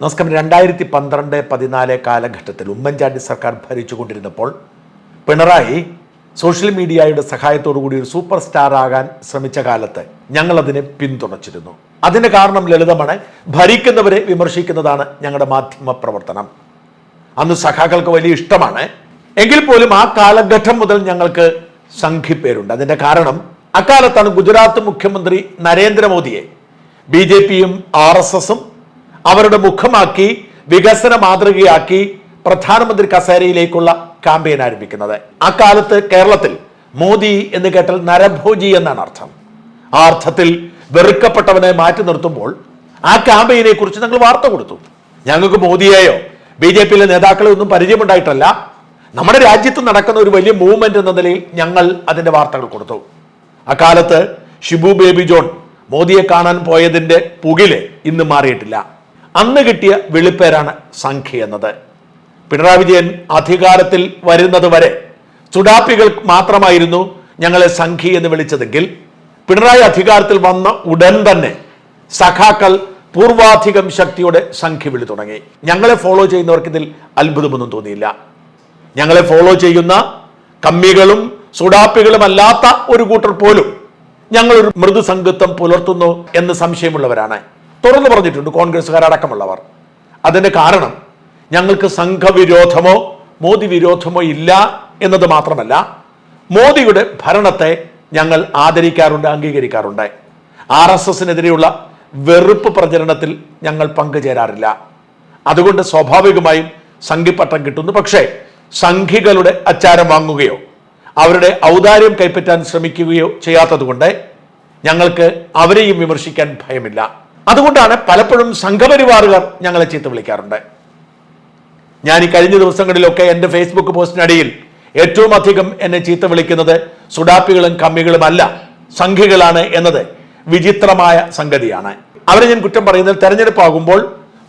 നമസ്കാരം. രണ്ടായിരത്തി പന്ത്രണ്ട് പതിനാല് കാലഘട്ടത്തിൽ ഉമ്മൻചാണ്ടി സർക്കാർ ഭരിച്ചുകൊണ്ടിരുന്നപ്പോൾ പിണറായി സോഷ്യൽ മീഡിയയുടെ സഹായത്തോടു കൂടി ഒരു സൂപ്പർ സ്റ്റാർ ആകാൻ ശ്രമിച്ച കാലത്ത് ഞങ്ങൾ അതിനെ പിന്തുണച്ചിരുന്നു. അതിന് കാരണം ലളിതമാണ്. ഭരിക്കുന്നവരെ വിമർശിക്കുന്നതാണ് ഞങ്ങളുടെ മാധ്യമ പ്രവർത്തനം. അന്ന് സഖാക്കൾക്ക് വലിയ ഇഷ്ടമാണ്. എങ്കിൽ പോലും ആ കാലഘട്ടം മുതൽ ഞങ്ങൾക്ക് സംഘിപ്പേരുണ്ട്. അതിന്റെ കാരണം അക്കാലത്താണ് ഗുജറാത്ത് മുഖ്യമന്ത്രി നരേന്ദ്രമോദിയെ. ബി ജെ പിയും ആർ എസ് എസും അവരുടെ മുഖമാക്കി വികസന മാതൃകയാക്കി പ്രധാനമന്ത്രി കസേരയിലേക്കുള്ള ക്യാമ്പയിൻ ആരംഭിക്കുന്നത്. അക്കാലത്ത് കേരളത്തിൽ മോദി എന്ന് കേട്ടാൽ നരഭോജി എന്നാണ് അർത്ഥം. ആ അർത്ഥത്തിൽ വെറുക്കപ്പെട്ടവനെ മാറ്റി നിർത്തുമ്പോൾ ആ ക്യാമ്പയിനെ കുറിച്ച് ഞങ്ങൾ വാർത്ത കൊടുത്തു. ഞങ്ങൾക്ക് മോദിയെയോ ബി ജെ പിയിലെ നേതാക്കളെ ഒന്നും പരിചയമുണ്ടായിട്ടല്ല. നമ്മുടെ രാജ്യത്ത് നടക്കുന്ന ഒരു വലിയ മൂവ്മെന്റ് എന്ന നിലയിൽ ഞങ്ങൾ അതിന്റെ വാർത്തകൾ കൊടുത്തു. അക്കാലത്ത് ഷിബു ബേബി ജോൺ മോദിയെ കാണാൻ പോയതിന്റെ പുകിൽ ഇന്ന് മാറിയിട്ടില്ല. അന്ന് കിട്ടിയ വെളിപ്പേരാണ് സംഖ്യ എന്നത്. പിണറായി വിജയൻ അധികാരത്തിൽ വരുന്നത് വരെ മാത്രമായിരുന്നു ഞങ്ങളെ സംഖ്യ എന്ന് വിളിച്ചതെങ്കിൽ പിണറായി അധികാരത്തിൽ വന്ന ഉടൻ തന്നെ സഖാക്കൾ പൂർവാധികം ശക്തിയോടെ സംഖ്യ വിളി തുടങ്ങി. ഞങ്ങളെ ഫോളോ ചെയ്യുന്നവർക്ക് ഇതിൽ അത്ഭുതമൊന്നും തോന്നിയില്ല. ഞങ്ങളെ ഫോളോ ചെയ്യുന്ന കമ്മികളും സുഡാപ്പികളും അല്ലാത്ത ഒരു കൂട്ടർ പോലും ഞങ്ങളൊരു മൃദുസംഗത്വം മൃദു സംഗത്വം പുലർത്തുന്നു എന്ന് സംശയമുള്ളവരാണ്. തുറന്നു പറഞ്ഞിട്ടുണ്ട് കോൺഗ്രസ്സുകാരടക്കമുള്ളവർ. അതിന്റെ കാരണം ഞങ്ങൾക്ക് സംഘവിരോധമോ മോദി വിരോധമോ ഇല്ല എന്നത് മാത്രമല്ല മോദിയുടെ ഭരണത്തെ ഞങ്ങൾ ആദരിക്കാറുണ്ട് അംഗീകരിക്കാറുണ്ട്. ആർ എസ് എസിനെതിരെയുള്ള വെറുപ്പ് പ്രചരണത്തിൽ ഞങ്ങൾ പങ്കുചേരാറില്ല. അതുകൊണ്ട് സ്വാഭാവികമായും സംഘിപ്പട്ടം കിട്ടുന്നു. പക്ഷേ സംഘികളുടെ അച്ചാരം വാങ്ങുകയോ അവരുടെ ഔദാര്യം കൈപ്പറ്റാൻ ശ്രമിക്കുകയോ ചെയ്യാത്തതുകൊണ്ട് ഞങ്ങൾക്ക് അവരെയും വിമർശിക്കാൻ ഭയമില്ല. അതുകൊണ്ടാണ് പലപ്പോഴും സംഘപരിവാറുകാർ ഞങ്ങളെ ചീത്ത വിളിക്കാറുണ്ട്. ഞാൻ ഈ കഴിഞ്ഞ ദിവസങ്ങളിലൊക്കെ എന്റെ ഫേസ്ബുക്ക് പോസ്റ്റിനടിയിൽ ഏറ്റവും അധികം എന്നെ ചീത്ത വിളിക്കുന്നത് സുഡാപ്പികളും കമ്മികളും അല്ല സംഘികളാണ് എന്നത് വിചിത്രമായ സംഗതിയാണ്. അവരെ ഞാൻ കുറ്റം പറയുന്നത് തെരഞ്ഞെടുപ്പ് ആകുമ്പോൾ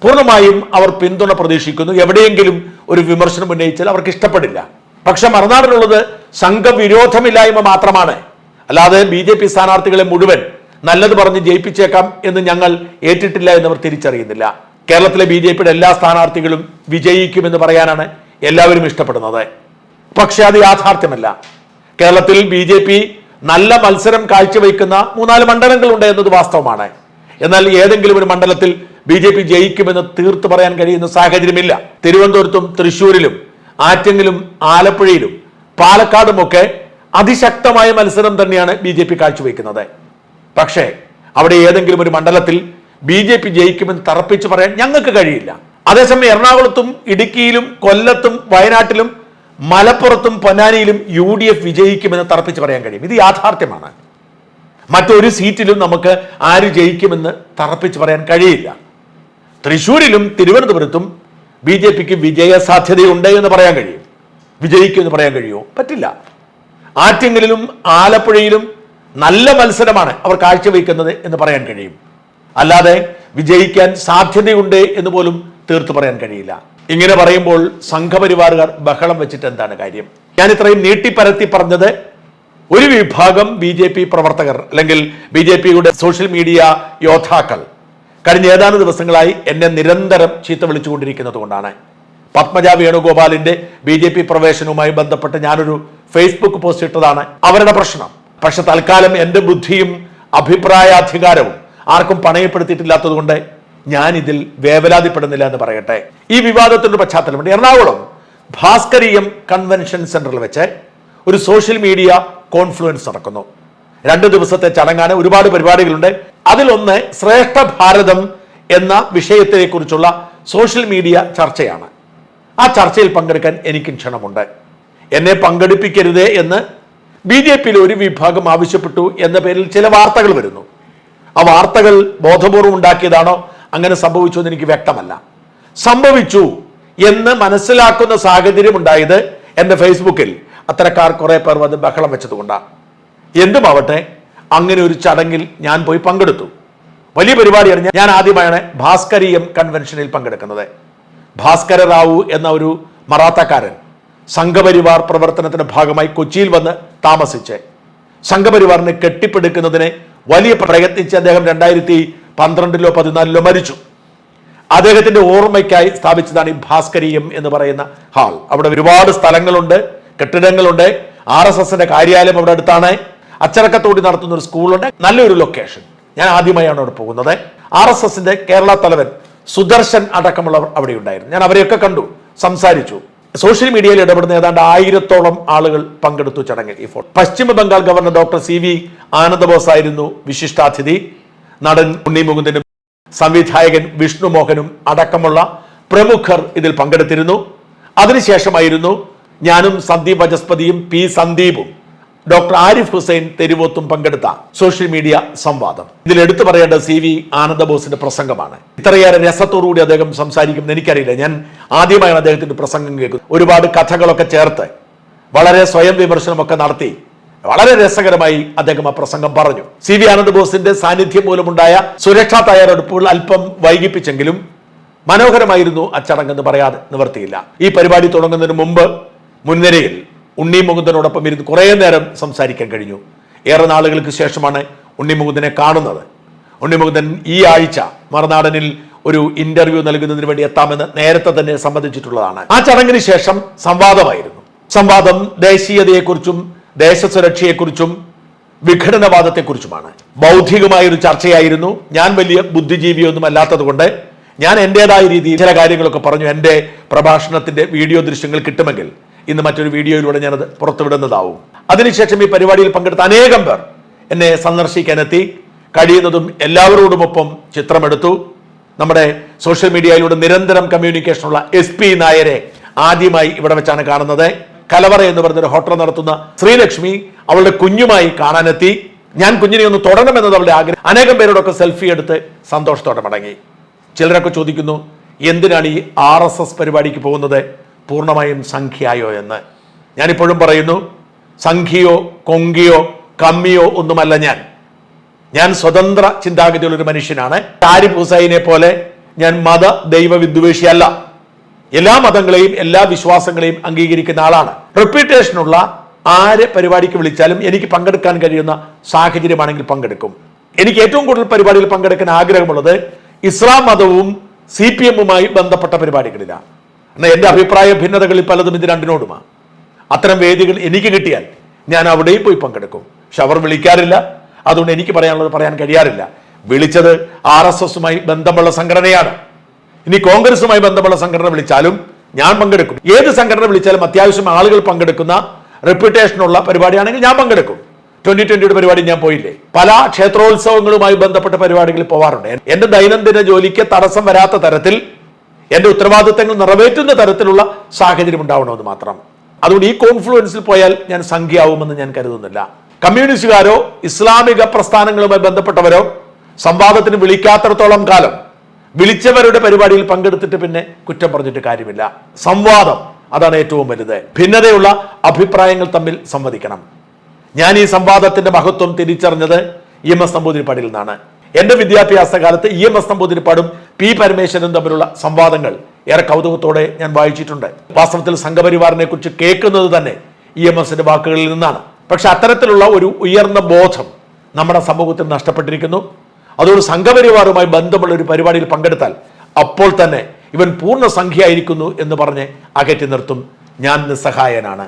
പൂർണമായും അവർ പിന്തുണ പ്രതീക്ഷിക്കുന്നു. എവിടെയെങ്കിലും ഒരു വിമർശനം ഉന്നയിച്ചാൽ അവർക്ക് ഇഷ്ടപ്പെടില്ല. പക്ഷെ മറുനാടിനുള്ളത് സംഘവിരോധമില്ലായ്മ മാത്രമാണ്. അല്ലാതെ ബി ജെ പി സ്ഥാനാർത്ഥികളെ മുഴുവൻ നല്ലത് പറഞ്ഞ് ജയിപ്പിച്ചേക്കാം എന്ന് ഞങ്ങൾ ഏറ്റിട്ടില്ല എന്നവർ തിരിച്ചറിയുന്നില്ല. കേരളത്തിലെ ബി ജെ പിയുടെ എല്ലാ സ്ഥാനാർത്ഥികളും വിജയിക്കുമെന്ന് പറയാനാണ് എല്ലാവരും ഇഷ്ടപ്പെടുന്നത്. പക്ഷെ അത് യാഥാർത്ഥ്യമല്ല. കേരളത്തിൽ ബി ജെ പി നല്ല മത്സരം കാഴ്ചവെക്കുന്ന മൂന്നാൽ മണ്ഡലങ്ങളുണ്ട് എന്നത് വാസ്തവമാണ്. എന്നാൽ ഏതെങ്കിലും ഒരു മണ്ഡലത്തിൽ ബി ജെ പി ജയിക്കുമെന്ന് തീർത്തു പറയാൻ കഴിയുന്ന സാഹചര്യമില്ല. തിരുവനന്തപുരത്തും തൃശ്ശൂരിലും ആറ്റെങ്കിലും ആലപ്പുഴയിലും പാലക്കാടുമൊക്കെ അതിശക്തമായ മത്സരം തന്നെയാണ് ബി ജെ പി കാഴ്ചവെക്കുന്നത് പക്ഷേ അവിടെ ഏതെങ്കിലും ഒരു മണ്ഡലത്തിൽ ബി ജെ പി ജയിക്കുമെന്ന് തറപ്പിച്ച് പറയാൻ ഞങ്ങൾക്ക് കഴിയില്ല. അതേസമയം എറണാകുളത്തും ഇടുക്കിയിലും കൊല്ലത്തും വയനാട്ടിലും മലപ്പുറത്തും പൊന്നാനിയിലും യു ഡി എഫ് വിജയിക്കുമെന്ന് തറപ്പിച്ച് പറയാൻ കഴിയും. ഇത് യാഥാർത്ഥ്യമാണ്. മറ്റൊരു സീറ്റിലും നമുക്ക് ആര് ജയിക്കുമെന്ന് തറപ്പിച്ച് പറയാൻ കഴിയില്ല. തൃശ്ശൂരിലും തിരുവനന്തപുരത്തും ബി ജെ പിക്ക് വിജയ സാധ്യതയുണ്ട് എന്ന് പറയാൻ കഴിയും. വിജയിക്കുമെന്ന് പറയാൻ കഴിയുമോ? പറ്റില്ല. ആറ്റിങ്ങലിലും ആലപ്പുഴയിലും നല്ല മത്സരമാണ് അവർ കാഴ്ചവെക്കുന്നത് എന്ന് പറയാൻ കഴിയും. അല്ലാതെ വിജയിക്കാൻ സാധ്യതയുണ്ട് എന്ന് പോലും തീർത്തു പറയാൻ കഴിയില്ല. ഇങ്ങനെ പറയുമ്പോൾ സംഘപരിവാറുകാർ ബഹളം വെച്ചിട്ട് എന്താണ് കാര്യം? ഞാൻ ഇത്രയും നീട്ടിപ്പരത്തി പറഞ്ഞത് ഒരു വിഭാഗം ബി ജെ പി പ്രവർത്തകർ അല്ലെങ്കിൽ ബി ജെ പിയുടെ സോഷ്യൽ മീഡിയ യോദ്ധാക്കൾ കഴിഞ്ഞ ഏതാനും ദിവസങ്ങളായി എന്നെ നിരന്തരം ചീത്ത വിളിച്ചുകൊണ്ടിരിക്കുന്നത് കൊണ്ടാണ്. പത്മജ വേണുഗോപാലിന്റെ ബി ജെ പി പ്രവേശനവുമായി ബന്ധപ്പെട്ട് ഞാനൊരു ഫേസ്ബുക്ക് പോസ്റ്റ് ഇട്ടതാണ്. അവരുടെ പ്രശ്നം. പക്ഷെ തൽക്കാലം എന്റെ ബുദ്ധിയും അഭിപ്രായാധികാരവും ആർക്കും പണയപ്പെടുത്തിയിട്ടില്ലാത്തത് കൊണ്ട് ഞാൻ ഇതിൽ വേവലാതിപ്പെടുന്നില്ല എന്ന് പറയട്ടെ. ഈ വിവാദത്തിന്റെ പശ്ചാത്തലമുണ്ട്. എറണാകുളം ഭാസ്കരീയം കൺവെൻഷൻ സെന്ററിൽ വെച്ച് ഒരു സോഷ്യൽ മീഡിയ കോൺഫ്ലുവൻസ് നടക്കുന്നു. രണ്ട് ദിവസത്തെ ചടങ്ങാണ് ഒരുപാട് പരിപാടികളുണ്ട്. അതിലൊന്ന് ശ്രേഷ്ഠ ഭാരതം എന്ന വിഷയത്തെ കുറിച്ചുള്ള സോഷ്യൽ മീഡിയ ചർച്ചയാണ്. ആ ചർച്ചയിൽ പങ്കെടുക്കാൻ എനിക്കും ക്ഷണമുണ്ട്. എന്നെ പങ്കെടുപ്പിക്കരുതേ എന്ന് ബി ജെ പിയിൽ ഒരു വിഭാഗം ആവശ്യപ്പെട്ടു എന്ന പേരിൽ ചില വാർത്തകൾ വരുന്നു. ആ വാർത്തകൾ ബോധപൂർവം ഉണ്ടാക്കിയതാണോ? അങ്ങനെ സംഭവിച്ചു എന്ന് എനിക്ക് വ്യക്തമല്ല. സംഭവിച്ചു എന്ന് മനസ്സിലാക്കുന്ന സാഹചര്യം ഉണ്ടായത് എന്റെ ഫേസ്ബുക്കിൽ. അത്തരക്കാർ കുറെ പേർ വന്ന് ബഹളം വെച്ചതുകൊണ്ടാണ് എന്തുമാവട്ടെ അങ്ങനെ ഒരു ചടങ്ങിൽ ഞാൻ പോയി പങ്കെടുത്തു. വലിയ പരിപാടി പരിപാടിയാണ് ഞാൻ ആദ്യമായാണ് ഭാസ്കരീയം കൺവെൻഷനിൽ പങ്കെടുക്കുന്നത്. ഭാസ്കര റാവു എന്ന ഒരു മറാത്തക്കാരൻ സംഘപരിവാർ പ്രവർത്തനത്തിന്റെ ഭാഗമായി കൊച്ചിയിൽ വന്ന് താമസിച്ച്. സംഘപരിവാറിനെ കെട്ടിപ്പടുക്കുന്നതിന് വലിയ പ്രയത്നിച്ച് അദ്ദേഹം രണ്ടായിരത്തി പന്ത്രണ്ടിലോ പതിനാലിലോ മരിച്ചു. അദ്ദേഹത്തിന്റെ ഓർമ്മയ്ക്കായി സ്ഥാപിച്ചതാണ് ഈ ഭാസ്കരീയം എന്ന് പറയുന്ന ഹാൾ. അവിടെ ഒരുപാട് സ്ഥലങ്ങളുണ്ട് കെട്ടിടങ്ങളുണ്ട്. ആർ എസ് എസിന്റെ കാര്യാലയം അവിടെ അടുത്താണ്. അച്ചടക്കത്തോടി നടത്തുന്ന ഒരു സ്കൂളുണ്ട്. നല്ലൊരു ലൊക്കേഷൻ. ഞാൻ ആദ്യമായാണ് അവിടെ പോകുന്നത്. ആർ എസ് എസിന്റെ കേരള തലവൻ സുദർശൻ അടക്കമുള്ളവർ അവിടെ ഉണ്ടായിരുന്നു. ഞാൻ അവരെയൊക്കെ കണ്ടു സംസാരിച്ചു. സോഷ്യൽ മീഡിയയിൽ ഇടപെടുന്ന ഏതാണ്ട് ആയിരത്തോളം ആളുകൾ പങ്കെടുത്തു ചടങ്ങിൽ ഈ photo. Paschima Bengal governor doctor C V Ananda Bose ആയിരുന്നു വിശിഷ്ടാതിഥി. നടൻ ഉണ്ണി മുകുന്ദനും സംവിധായകൻ വിഷ്ണു മോഹനും അടക്കമുള്ള പ്രമുഖർ ഇതിൽ പങ്കെടുത്തിരുന്നു. അതിനുശേഷമായിരുന്നു ഞാനും സന്ദീപ് വചസ്പതിയും പി സന്ദീപും ഡോക്ടർ ആരിഫ് ഹുസൈൻ തെരുവോത്തും പങ്കെടുത്ത സോഷ്യൽ മീഡിയ സംവാദം. ഇതിൽ എടുത്തു പറയേണ്ട സി വി ആനന്ദബോസിന്റെ പ്രസംഗമാണ്. ഇത്രയേറെ രസത്തോടുകൂടി അദ്ദേഹം സംസാരിക്കും എനിക്കറിയില്ല. ഞാൻ ആദ്യമായാണ് അദ്ദേഹത്തിന്റെ പ്രസംഗം കേൾക്കുന്നത്. ഒരുപാട് കഥകളൊക്കെ ചേർത്ത് വളരെ സ്വയം വിമർശനമൊക്കെ നടത്തി വളരെ രസകരമായി അദ്ദേഹം ആ പ്രസംഗം പറഞ്ഞു. സി വി ആനന്ദബോസിന്റെ സാന്നിധ്യം മൂലമുണ്ടായ സുരക്ഷാ തയ്യാറെടുപ്പുകൾ അല്പം വൈകിപ്പിച്ചെങ്കിലും മനോഹരമായിരുന്നു ആ പറയാതെ നിവർത്തിയില്ല. ഈ പരിപാടി തുടങ്ങുന്നതിന് മുമ്പ് മുൻനിരയിൽ ഉണ്ണി മുകുന്ദനോടൊപ്പം ഇരുന്ന് കുറേ നേരം സംസാരിക്കാൻ കഴിഞ്ഞു. ഏറെ നാളുകൾക്ക് ശേഷമാണ് ഉണ്ണി മുകുന്ദനെ കാണുന്നത്. ഉണ്ണി മുകുന്ദൻ ഈ ആഴ്ച മറുനാടനിൽ ഒരു ഇന്റർവ്യൂ നൽകുന്നതിന് വേണ്ടി എത്താമെന്ന് നേരത്തെ തന്നെ സംബന്ധിച്ചിട്ടുള്ളതാണ് ആ ചടങ്ങിന് ശേഷം സംവാദമായിരുന്നു. സംവാദം ദേശീയതയെക്കുറിച്ചും ദേശസുരക്ഷയെക്കുറിച്ചും വിഘടനവാദത്തെക്കുറിച്ചുമാണ്. ബൗദ്ധികമായ ഒരു ചർച്ചയായിരുന്നു. ഞാൻ വലിയ ബുദ്ധിജീവിയൊന്നും അല്ലാത്തതുകൊണ്ട് ഞാൻ എന്റെതായ രീതിയിൽ ചില കാര്യങ്ങളൊക്കെ പറഞ്ഞു. എന്റെ പ്രഭാഷണത്തിന്റെ വീഡിയോ ദൃശ്യങ്ങൾ കിട്ടുമെങ്കിൽ ഇന്ന് മറ്റൊരു വീഡിയോയിലൂടെ ഞാനത് പുറത്തുവിടുന്നതാവും. അതിനുശേഷം ഈ പരിപാടിയിൽ പങ്കെടുത്ത അനേകം പേർ എന്നെ സന്ദർശിക്കാനെത്തി കഴിയുന്നതും എല്ലാവരോടുമൊപ്പം ചിത്രമെടുത്തു. നമ്മുടെ സോഷ്യൽ മീഡിയയിലൂടെ നിരന്തരം കമ്മ്യൂണിക്കേഷനുള്ള എസ് പി നായരെ ആദ്യമായി ഇവിടെ വെച്ചാണ് കാണുന്നത്. കലവറ എന്ന് പറഞ്ഞൊരു ഹോട്ടൽ നടത്തുന്ന ശ്രീലക്ഷ്മി അവളുടെ കുഞ്ഞുമായി കാണാനെത്തി. ഞാൻ കുഞ്ഞിനെ ഒന്ന് തുടരണമെന്നത് അവളുടെ ആഗ്രഹം. അനേകം പേരോടൊക്കെ സെൽഫി എടുത്ത് സന്തോഷത്തോടെ മടങ്ങി. ചിലരൊക്കെ ചോദിക്കുന്നു എന്തിനാണ് ഈ ആർ പരിപാടിക്ക് പോകുന്നത്? പൂർണമായും സംഖ്യയോ എന്ന്. ഞാനിപ്പോഴും പറയുന്നു സംഖ്യയോ കൊങ്കിയോ കമ്മിയോ ഒന്നുമല്ല ഞാൻ. ഞാൻ സ്വതന്ത്ര ചിന്താഗതിയുള്ള ഒരു മനുഷ്യനാണ്. താരിഫ് ഹുസൈനെ പോലെ ഞാൻ മത ദൈവ വിദ്വേഷിയല്ല. എല്ലാ മതങ്ങളെയും എല്ലാ വിശ്വാസങ്ങളെയും അംഗീകരിക്കുന്ന ആളാണ്. റെപ്യൂട്ടേഷനുള്ള ആര് പരിപാടിക്ക് വിളിച്ചാലും എനിക്ക് പങ്കെടുക്കാൻ കഴിയുന്ന സാഹചര്യമാണെങ്കിൽ പങ്കെടുക്കും. എനിക്ക് ഏറ്റവും കൂടുതൽ പരിപാടിയിൽ പങ്കെടുക്കാൻ ആഗ്രഹമുള്ളത് ഇസ്ലാം മതവും സി പി എമ്മുമായി ബന്ധപ്പെട്ട പരിപാടികളിലാണ്. എന്നാൽ എന്റെ അഭിപ്രായ ഭിന്നതകളിൽ പലതും ഇത് രണ്ടിനോടുമാണ്. അത്തരം വേദികൾ എനിക്ക് കിട്ടിയാൽ ഞാൻ അവിടെയും പോയി പങ്കെടുക്കും. പക്ഷെ അവർ വിളിക്കാറില്ല. അതുകൊണ്ട് എനിക്ക് പറയാനുള്ളത് പറയാൻ കഴിയാറില്ല. വിളിച്ചത് ആർ എസ് എസുമായി ബന്ധമുള്ള സംഘടനയാണ്. ഇനി കോൺഗ്രസുമായി ബന്ധമുള്ള സംഘടന വിളിച്ചാലും ഞാൻ പങ്കെടുക്കും. ഏത് സംഘടന വിളിച്ചാലും അത്യാവശ്യം ആളുകൾ പങ്കെടുക്കുന്ന റെപ്യൂട്ടേഷനുള്ള പരിപാടിയാണെങ്കിൽ ഞാൻ പങ്കെടുക്കും. ട്വന്റി ട്വന്റിയുടെ പരിപാടി ഞാൻ പോയില്ലേ? പല ക്ഷേത്രോത്സവങ്ങളുമായി ബന്ധപ്പെട്ട പരിപാടികളിൽ പോവാറുണ്ട്. എന്റെ ദൈനംദിന ജോലിക്ക് തടസ്സം വരാത്ത തരത്തിൽ എന്റെ ഉത്തരവാദിത്തങ്ങൾ നിറവേറ്റുന്ന തരത്തിലുള്ള സാഹചര്യം ഉണ്ടാവണമെന്ന് മാത്രം. അതുകൊണ്ട് ഈ കോൺഫ്ലുവൻസിൽ പോയാൽ ഞാൻ സംഖ്യയാവുമെന്ന് ഞാൻ കരുതുന്നില്ല. കമ്മ്യൂണിസ്റ്റുകാരോ ഇസ്ലാമിക പ്രസ്ഥാനങ്ങളുമായി ബന്ധപ്പെട്ടവരോ സംവാദത്തിന് വിളിക്കാത്തടത്തോളം കാലം വിളിച്ചവരുടെ പരിപാടിയിൽ പങ്കെടുത്തിട്ട് പിന്നെ കുറ്റം പറഞ്ഞിട്ട് കാര്യമില്ല. സംവാദം അതാണ് ഏറ്റവും വലുത്. ഭിന്നതയുള്ള അഭിപ്രായങ്ങൾ തമ്മിൽ സംവദിക്കണം. ഞാൻ ഈ സംവാദത്തിന്റെ മഹത്വം തിരിച്ചറിഞ്ഞത് ഇ എം എസ് നമ്പൂതിരിപ്പാടിൽ നിന്നാണ്. എന്റെ വിദ്യാഭ്യാസ കാലത്ത് ഇ എം എസ് നമ്പൂതിരിപ്പാടും പി പരമേശ്വരനും തമ്മിലുള്ള സംവാദങ്ങൾ ഏറെ കൗതുകത്തോടെ ഞാൻ വായിച്ചിട്ടുണ്ട്. വാസ്തവത്തിൽ സംഘപരിവാറിനെ കുറിച്ച് കേൾക്കുന്നത് തന്നെ ഇ എം എസിന്റെ വാക്കുകളിൽ നിന്നാണ്. പക്ഷെ അത്തരത്തിലുള്ള ഒരു ഉയർന്ന ബോധം നമ്മുടെ സമൂഹത്തിൽ നഷ്ടപ്പെട്ടിരിക്കുന്നു. അതുകൊണ്ട് സംഘപരിവാറുമായി ബന്ധമുള്ള ഒരു പരിപാടിയിൽ പങ്കെടുത്താൽ അപ്പോൾ തന്നെ ഇവൻ പൂർണ സംഖ്യയായിരിക്കുന്നു എന്ന് പറഞ്ഞ് അകറ്റി നിർത്തും. ഞാൻ നിസ്സഹായനാണ്.